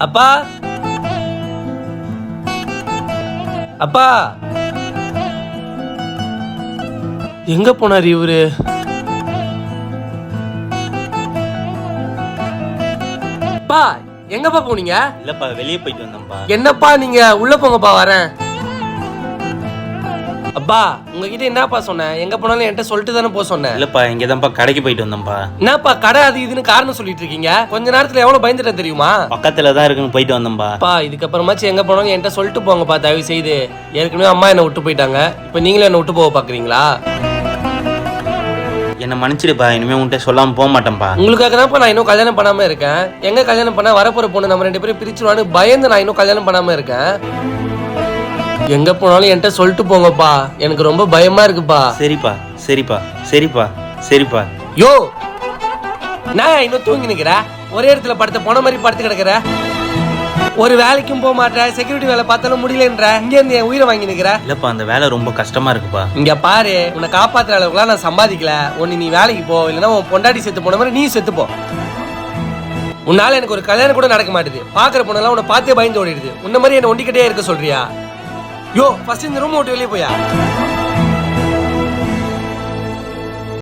அப்பா. அப்பா. எங்க போனாரு இவரு? அப்பா எங்கப்பா போனீங்க? இல்லப்பா வெளியே போயிட்டு வந்தேன்ப்பா. என்னப்பா நீங்க? உள்ள போங்கப்பா வரேன். அப்பா உங்ககிட்ட என்னப்பா சொன்னேன்? எங்க போனாலும் என்கிட்ட சொல்லிட்டு தானே போக சொன்னேன். இல்லப்பா இங்கதான்ப்பா கடைக்கு போயிட்டு வந்தேன்ப்பா. என்னப்பா கடை அது இதுன்னு காரணம் சொல்லிட்டு இருக்கீங்க? கொஞ்ச நேரத்துல எவ்வளவு பயந்துட்டேன் தெரியுமா? பக்கத்துல தான் இருக்குன்னு போயிட்டு வந்தேன்ப்பா. அப்பா இதுக்கப்புறமாச்சும் எங்க போனாலும் என்கிட்ட சொல்லிட்டு போங்கப்பா தயவு செய்து ஏற்கனவே அம்மா என்னை விட்டு போயிட்டாங்க. இப்போ நீங்களும் என்னை விட்டு போக பாக்குறீங்களா? என்ன மன்னிச்சிடுப்பா இனிமே உன்கிட்ட சொல்லாம போக மாட்டேன்ப்பா. உங்களுக்காக தான்ப்பா நான் இன்னும் கல்யாணம் பண்ணாம இருக்கேன். எங்க கல்யாணம் பண்ணா வரப்போற பொண்ணு நம்ம ரெண்டு பேரும் பிரிச்சுருவான்னு பயந்து நான் இன்னும் கல்யாணம் பண்ணாம இருக்கேன். எங்க போனாலும் என்கிட்ட சொல்லிட்டு போங்கப்பா. எனக்கு ரொம்ப பயமா இருக்குப்பா. சரிப்பா சரிப்பா சரிப்பா சரிப்பா. யோ! நான் இன்னும் தூங்கி நிக்கிற? ஒரே இடத்துல படுத்த போன மாதிரி படுத்து கிடக்குற? ஒரு வேலைக்கும் போக மாட்டேற செக்யூரிட்டி வேலை பார்த்தாலும் முடியலன்ற இங்க இருந்து என் உயிரை வாங்கி நிக்கிற? இல்லப்பா அந்த வேலை ரொம்ப கஷ்டமா இருக்குப்பா. இங்க பாரு உன்னை காப்பாத்துற அளவுக்குலாம் நான் சம்பாதிக்கல. ஒன்னு நீ வேலைக்கு போ இல்லைன்னா உன் பொண்டாட்டி செத்து போன மாதிரி நீ செத்து போ. உன்னால எனக்கு ஒரு கல்யாணம் கூட நடக்க மாட்டுது. பாக்குற பொண்ணெல்லாம் உன்னை பார்த்தே பயந்து ஓடிடுது. உன்ன மாதிரி என்ன ஒண்டிக்கிட்டே இருக்க சொல்றியா? யோ ஃபர்ஸ்ட் இந்த ரூம் விட்டு வெளியே போயா?